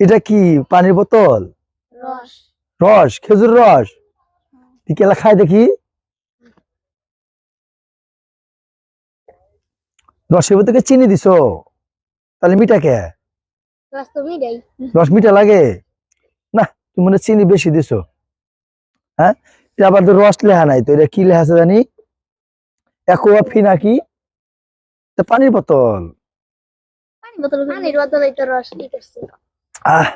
এটা কি পানির বোতল? রস। রস খেজুর রস? বিকেলা খাই দেখি? রসের ভিতরে চিনি দিছো? তাহলে মিঠা কে? রস মিঠা লাগে? না তুমি মনে চিনি বেশি দিছো। হ্যাঁ? আবার তো রস লেহা নাই তো এটা কি লেখা আছে জানি? একোয়া ফিনা কি পানির বোতল। পানি বোতল পানির বোতল রস আহ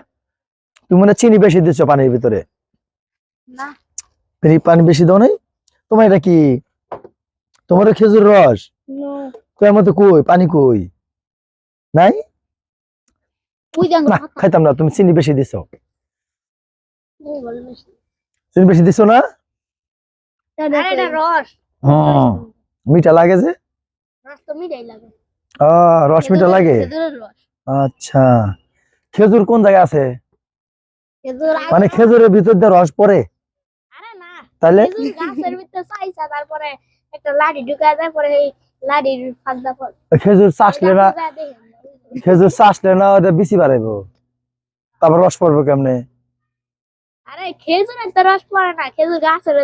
তুমি মনে চিনি বেশি দিছো পানির ভিতরে? পানি বেশি দাও নাই? তোমার এটা কি? তোমার খেজুর রস? তোমার মতো কই? পানি কই? নাই? খাইতাম না তুমি চিনি বেশি দিছো। চিনি বেশি দিছো না? হুম মিঠা লাগে যে? রস মিঠা লাগে? আচ্ছা। খেজুর কোন জায়গায় আছে? মানে খেজুরের ভিতর দিয়ে রস পড়ে? তাহলে? খেজুর তারপরে একটা লাঠি ঢুকা যায় পরে এই লাঠির ফাঁকদা পর খেজুর চাষলে না খেজুর চাষলে না ওটা বেশি বাড়াইবো। তারপর রস পড়বে কেমনে? আরে খেজুরের তো রস পড়ে না খেজুর গাছের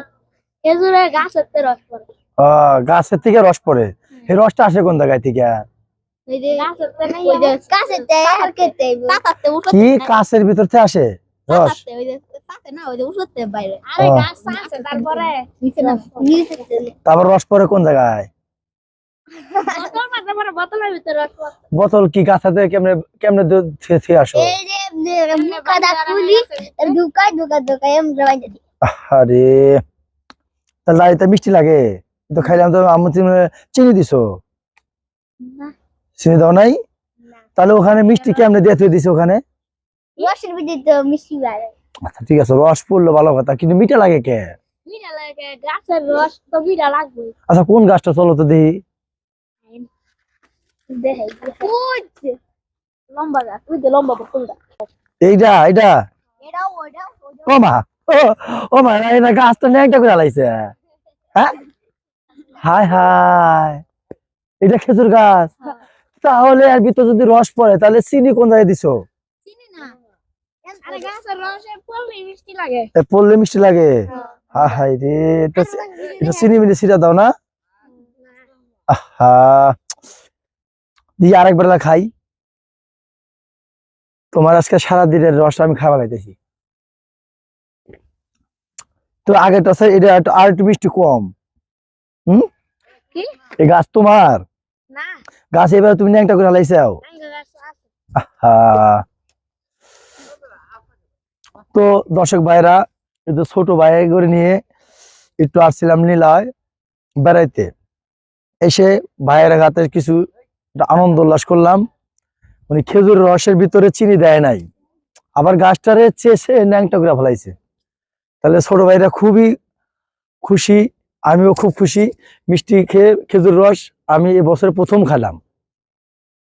খেজুরের গাছের তো রস পড়ে। আহ গাছের থেকে রস পড়ে। এই রসটা আসে কোন জায়গায় থেকে? কি কাছের ভিতর থেকে আসে? রস। পাতাতে ওই যে পাতে না ওই যে উঠতে বাইরে। আরে ও। গাছ আছে তারপরে রস পড়ে কোন জায়গায়? বোতল পাতা পরে বোতলের ভিতরে রস পড়ে। বোতল কি গাছাতে কেমনে কেমনে আসো? আরে তাহলে মিষ্টি লাগে তো খাইলাম তো আমার চিনি দিছো? না। চিনি দাও নাই? তাহলে ওখানে মিষ্টি কেমনে দিয়ে থুয়ে দিছো ওখানে? আচ্ছা ঠিক আছে রস পড়ল ভালো কথা কিন্তু মিঠা লাগে কে? আচ্ছা কোন গাছটা চলো তো দেখি। এইটা এইটা ও মা ও মা না গাছটা ন্যাংটা করে লাইছে। হ্যাঁ? হাই হাই। এটা খেজুর গাছ। তাহলে আর ভিতর যদি রস পড়ে তাহলে চিনি কোন জায়গায় দিছো? পড়লে মিষ্টি লাগে। মিষ্টি লাগে? হা হাই রে এটা এটা চিনি মিনি সিটা দাও না? আহা। দিয়ে খাই। তোমার আজকে সারাদিনের রস আমি খাওয়া লাইতেছি তো আগেরটা স্যার এটা একটু আর একটু মিষ্টি কম। হুম? এই গাছ তোমার? না। গাছ এবার তুমি ন্যাংটা করে লাইছাও? আঙ্গুর গাছ আছে। আহা। তো দর্শক ভাইরা একটু ছোট ভাই করে নিয়ে একটু আসছিলাম নীলায় বেড়াইতে। এসে ভাইয়ের হাতে কিছু একটা আনন্দ উল্লাস করলাম। মানে খেজুর রসের ভিতরে চিনি দেয় নাই। আবার গাছটারে চেষে ন্যাংটা করে ফেলাইছে। তাহলে ছোট ভাইরা খুবই খুশি আমিও খুব খুশি। মিষ্টি খেয়ে খেজুর রস আমি এবছর প্রথম খেলাম।